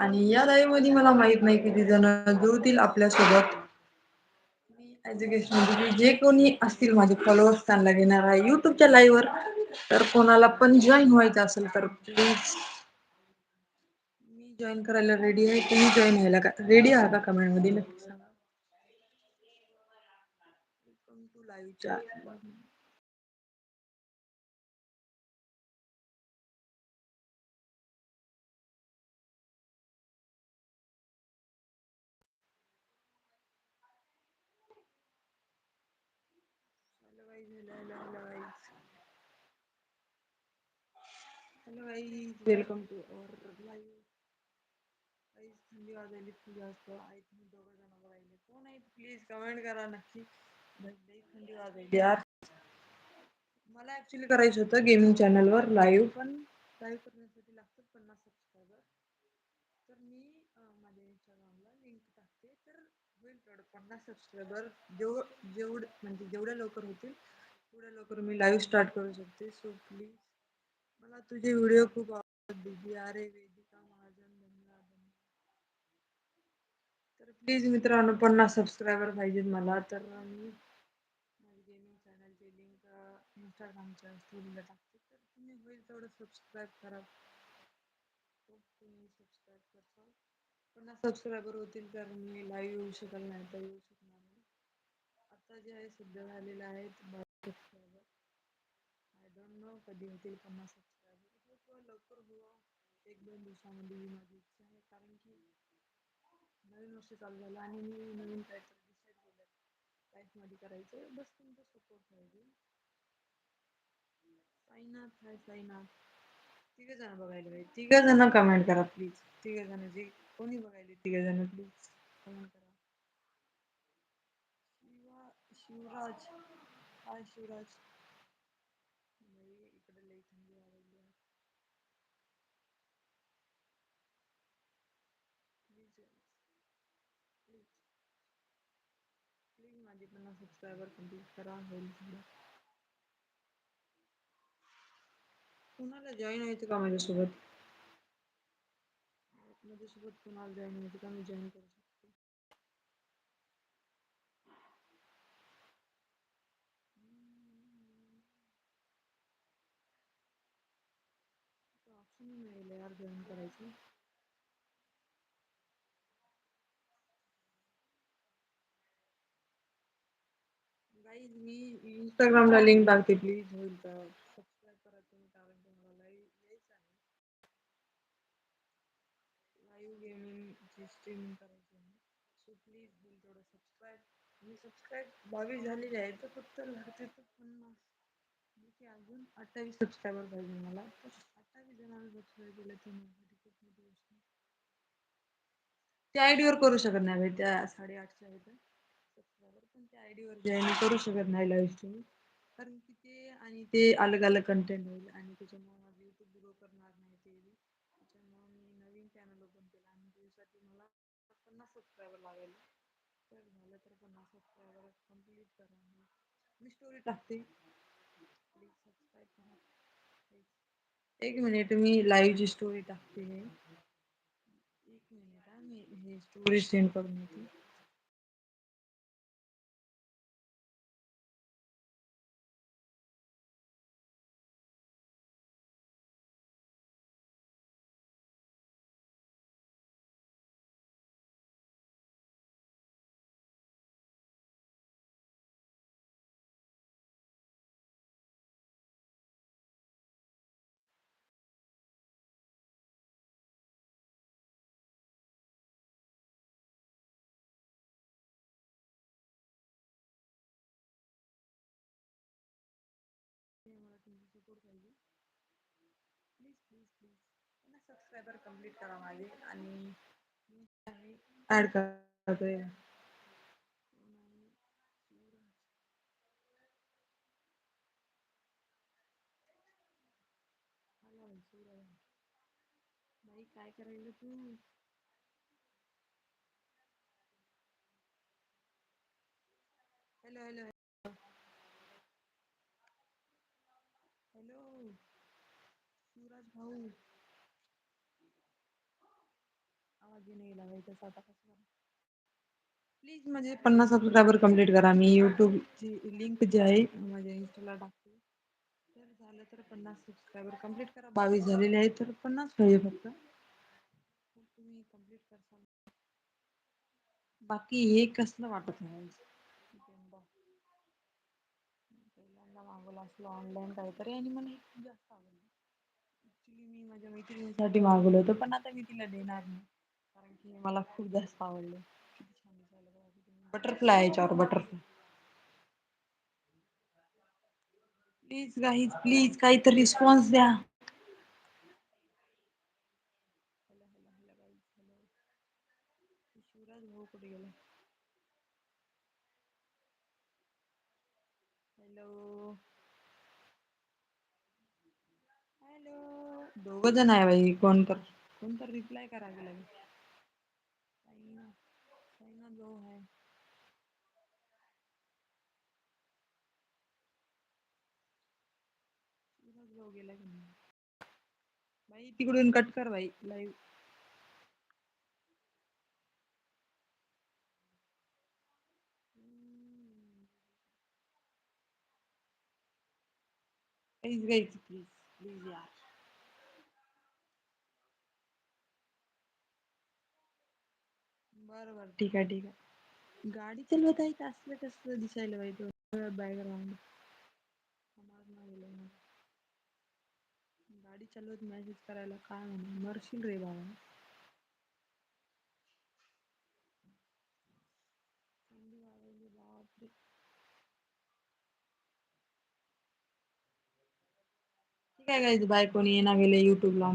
आणि या लाईव्हमध्ये मला माहीत नाही किती जण जुळतील आपल्यासोबत. एज्युकेशन जे कोणी असतील माझे फॉलोअर्स त्यांना घेणार आहे. युट्यूबच्या लाईव्ह वर. तर कोणाला पण जॉईन व्हायचं असेल तर प्लीज मी जॉईन करायला रेडी आहे. तुम्ही जॉईन व्हायला का रेडी आहात का कमेंटमध्ये? नक्की सांगा. Welcome to live hello welcome to थंडी तुम्ही दोघं जण बघायले कोण आहे प्लीज़ कमेंट करा नक्की लई थंडी वाजायली यार मला ऍक्च्युली करायचं होतं गेमिंग चॅनल वर लाईव्ह पण लाईव्ह करण्यासाठी लागतात पन्नास सबस्क्रायबर तर मी माझ्या इंस्टाग्रामला लिंक टाकते तर होईल तेवढं पन्नास सबस्क्रायबर जेव, जेवढ, म्हणजे जेवढ्या लवकर होतील, तेवढ्या लवकर मी लाईव्ह स्टार्ट करू शकते. सो प्लीज़ मला तुझे व्हिडिओ खूप आवडतात. दीदी, अरे, वेदिका, महाजन, धन्यवाद. तर प्लीज़ मित्रांनो, पन्नास सबस्क्रायबर पाहिजेत मला. तर मी माझी गेमिंग चॅनलची लिंक इंस्टाग्रामच्या स्टोरीला टाकते. तर तुम्ही होईल तेवढं सबस्क्राईब करा. तुम्ही सबस्क्राईब करसाल. पन्नास सबस्क्रायबर होतील तर मी लाईव्ह येऊ शकल नाही तर येऊ शकणार नाही. आता जे आहे सध्या झालेलं आहे सबस्क्रायबर आय डोंट नो कधी होतील पन्नास सबस्क्रायबर किंवा लवकर होवा एक दोन दिवसामध्ये ही माझी इच्छा आहे कारण की नवीन वर्ष चालू झालं आणि मी नवीन काहीतरी डिसाईड केलं लाईफमध्ये करायचं बस तुमचा सपोर्ट पाहिजे. साईनाथ हाय साईनाथ तिघ जण बघायला पाहिजे. तिघ जण कमेंट करा प्लीज तिघ जण जे कोणी बघायले तिघ जण प्लीज़? कमेंट करा शिवा, शिवराज। हाय शिवराज। इकडे लई थंडी वाजायली यार प्लीज़ प्लीज़। प्लीज़ माझे पन्नास सबस्क्रायबर कंप्लीट करा होईल कुणाला जॉईन व्हायचं का माझ्यासोबत कुणाला जॉईन व्हायचं का मी करू शकते ऑप्शन यार जॉईन करायचं गाईज मी लिंक टाकते प्लीज़ होईल तर लाईव्ह गेमिंगची स्ट्रीमिंग करायची आहे सो प्लीज होईल तेवढं सबस्क्राईब मी सबस्क्राईब बावीस झालेली आहे तर फक्त लागते तर पन्नास. की अजून अठ्ठावीस सबस्क्रायबर पाहिजे मला. तर अठ्ठावीस जणांना सबस्क्राईब केलं तर माझ्यासाठी खूप मोठी गोष्ट त्या आय डीवर करू शकत नाही भाई त्या साडेआठच्या आहेत. सबस्क्रायबर पण त्या आय आयडी वर मी करू शकत नाही लाईव्ह स्ट्रीमिंग कारण की ते आणि ते अलग अलग कंटेंट होईल आणि त्याच्यामुळे स्टोरी टाकते प्लीज़ सब्सक्राइब करा। एक मिनिट मी लाइव स्टोरी टाकते एक मिनट में स्टोरी सेंड करून सपोर्ट पाहिजे प्लीज़ प्लीज़ प्लीज़ पन्नास सबस्क्रायबर कंप्लीट करा माझे आणि ऍड करतोय बाई काय करायला तू? Hello hello hello Shivraj please म्हणजे पन्नास सबस्क्रायबर कंप्लीट करा, मी युट्यूबची लिंक जी आहे माझ्या इन्स्टाला टाकते तर झालं तर पन्नास सबस्क्राईबर कंप्लीट करा बावीस झालेले आहे तर पन्नास पाहिजे फक्त तुम्ही कंप्लीट करसाल बाकी हे कसलं वाटत नाही पहिल्यांदा मागवलं असलं ऑनलाईन काहीतरी आणि मला जास्त आवडलं ऍक्च्युली मी माझ्या मैत्रिणीसाठी मागवलं होतं, पण आता मी तिला देणार नाही. कारण की मला खूप जास्त आवडले. बटरफ्लाय याच्यावर, बटरफ्लाय. प्लीज़ गाईज, प्लीज़ काहीतरी रिस्पॉन्स द्या. शिवराज भाऊ दोघ जण आहे बाई, कोण तर. कोण तर रिप्लाय लागेल. तिकडून कट कर भाई लाईव्ह प्लीज़ प्लीज़ यार. बर बर ठीक आहे ठीक आहे. गाडी चालवत आहे असलं कसलं दिसायला पाहिजे बॅकग्राउंड गाडी चालवत मॅसेज करायला काय मरशील रे बाबा. ठीक आहे गाईज बाय. कोणी येईना गेले युट्यूबला